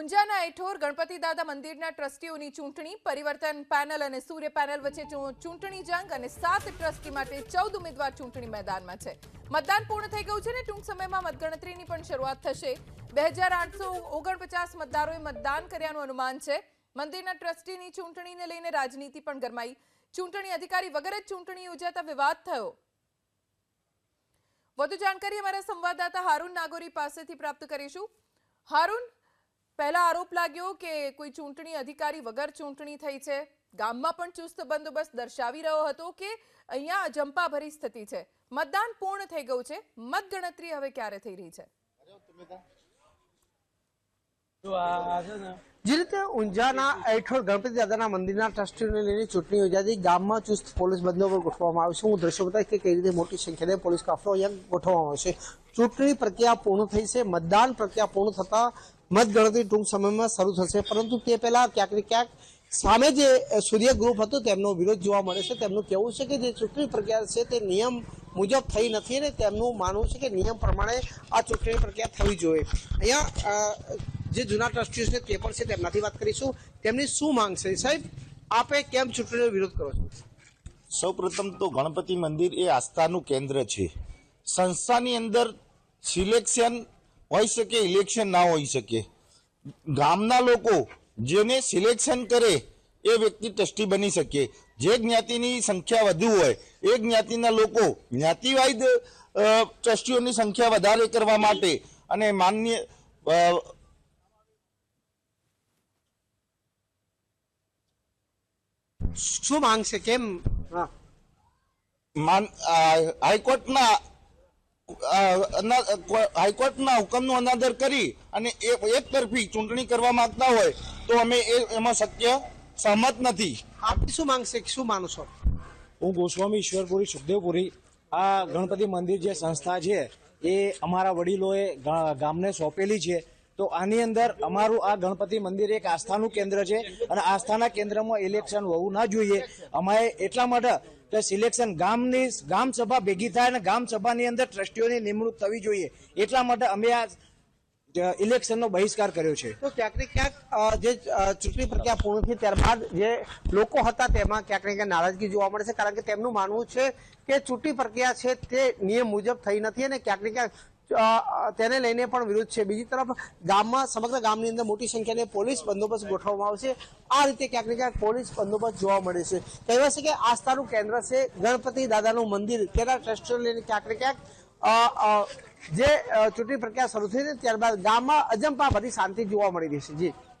ઊંઝાના એઠોર ગણપતિ દાદા મંદિરના ટ્રસ્ટીઓની ચૂંટણી, પરિવર્તન પેનલ અને સૂર્ય પેનલ વચ્ચે ચૂંટણી જંગ અને સાત ટ્રસ્ટી માટે ચૌદ ઉમેદવાર ચૂંટણી મેદાનમાં છે. મતદાન પૂર્ણ થઈ ગયું છે ને ટૂંક સમયમાં મતગણતરીની પણ શરૂઆત થશે. બે હજાર આઠસો ઓગણપચાસ મતદારોએ મતદાન કર્યાનું અનુમાન છે. મંદિરના ટ્રસ્ટીની ચૂંટણીને લઈને રાજનીતિ પણ ગરમાઈ. ચૂંટણી અધિકારી વગર જ ચૂંટણી યોજાતા વિવાદ થયો. વધુ જાણકારી અમારા સંવાદદાતા હારૂન નાગોરી પાસેથી પ્રાપ્ત કરીશું. હારૂન પહેલા આરોપ લાગ્યો કે કોઈ ચૂંટણી અધિકારી વગર ચૂંટણી થઈ છે. ગામમાં પણ ચુસ્ત બંદોબસ્ત દર્શાવી રહ્યો હતો કે અહીંયા જંપાભરી સ્થિતિ છે. મતદાન પૂર્ણ થઈ ગયું છે. મતગણતરી હવે ક્યારે થઈ રહી છે? જો રીતે ઊંઝાના એઠોડ ગણપતિ દાદાના મંદિરના ટ્રસ્ટીઓને લઈને ચૂંટણી યોજાતી ગામમાં ચુસ્ત પોલીસ બંદોબસ્ત ગોઠવવામાં આવ્યો છે. હું દ્રશ્યો બતાવીશ કે કઈ રીતે મોટી સંખ્યામાં પોલીસ કાફલો અહીંયા ગોઠવવામાં આવશે ચૂંટણી પ્રક્રિયા પૂર્ણ થઈ છે, મતદાન પ્રક્રિયા પૂર્ણ થતા મતગણતરી ટૂંક સમયમાં શરૂ થશે. પરંતુ તે પહેલા ક્યાંક ને ક્યાંક સામે જે સૂર્ય ગ્રુપ હતું, તેમનો વિરોધ જોવા મળે છે. તેમનું કહેવું છે કે જે ચૂંટણી પ્રક્રિયા છે તે નિયમ મુજબ થઈ નથી અને તેમનું માનવું છે કે નિયમ પ્રમાણે આ ચૂંટણી પ્રક્રિયા થવી જોઈએ. અહીંયા જે જૂના ટ્રસ્ટીઓ છે તે પણ છે, તેમનાથી વાત કરીશું. તેમની શું માંગ છે? સાહેબ, આપે કેમ ચૂંટણીનો વિરોધ કરો છો? સૌપ્રથમ તો ગણપતિ મંદિર એ આસ્થાનું કેન્દ્ર છે. સંસ્થાની અંદર સિલેક્શન હોઈ શકે ઇલેક્શન ના હોઈ શકે. ગામના લોકો જેને સિલેક્શન કરે એ વ્યક્તિ ટ્રસ્ટી બની શકે. જે જ્ઞાતિની સંખ્યા વધુ હોય એ જ્ઞાતિના લોકો જ્ઞાતિવાઇઝ ટ્રસ્ટીઓની સંખ્યા વધારે કરવા માટે અને માન્ય શું માંગ છે કેમ માન આ, હાઈકોર્ટના હાઈકોર્ટના હુકમનો અનાદર કરી અને એ એક તરફી ચૂંટણી કરવા માંગતા હોય તો અમે એ એમાં શક્ય સહમત નથી. આપની શું માંગશે શું માનો છો? હું ગોસ્વામી ઈશ્વરપુરી સુખદેવપુરી આ ગણપતિ મંદિર જે સંસ્થા છે એ અમારા વડીલોએ ગામને સોંપેલી છે. તો આની અંદર અમારું આ ગણપતિ મંદિર એક આસ્થાનું કેન્દ્ર છે અને આસ્થાના કેન્દ્રમાં ઇલેક્શન હોવું ના જોઈએ. અમારે એટલા માટે કે સિલેક્શન ગામની, ગામ સભા ભેગી થાય અને ગામ સભાની અંદર ટ્રસ્ટીઓની નિમણૂક થવી જોઈએ. એટલા માટે અમે આ ઇલેક્શનનો બહિષ્કાર કર્યો છે. તો ક્યાંક ને ક્યાંક જે ચૂંટણી પ્રક્રિયા પૂર્ણ થઈ ત્યારબાદ જે લોકો હતા તેમાં ક્યાંક ને ક્યાંક નારાજગી જોવા મળે છે. કારણ કે તેમનું માનવું છે કે ચૂંટણી પ્રક્રિયા છે તે નિયમ મુજબ થઈ નથી અને ક્યાંક ને ક્યાંક તેને લઈને પણ વિરોધ છે. બીજી તરફ ગામમાં, સમગ્ર ગામની અંદર મોટી સંખ્યાને પોલીસ બંદોબસ્ત ગોઠવવામાં આવશે. આ રીતે ક્યાંક ને ક્યાંક પોલીસ બંદોબસ્ત જોવા મળે છે. કહેવાય છે કે આસ્થાનું કેન્દ્ર છે ગણપતિ દાદાનું મંદિર. તેના ટ્રસ્ટને લઈને ક્યાંક ને ક્યાંક જે ચૂંટણી પ્રક્રિયા શરૂ થઈ ને ત્યારબાદ ગામમાં અજંપા બધી શાંતિ જોવા મળી રહી છે. જી.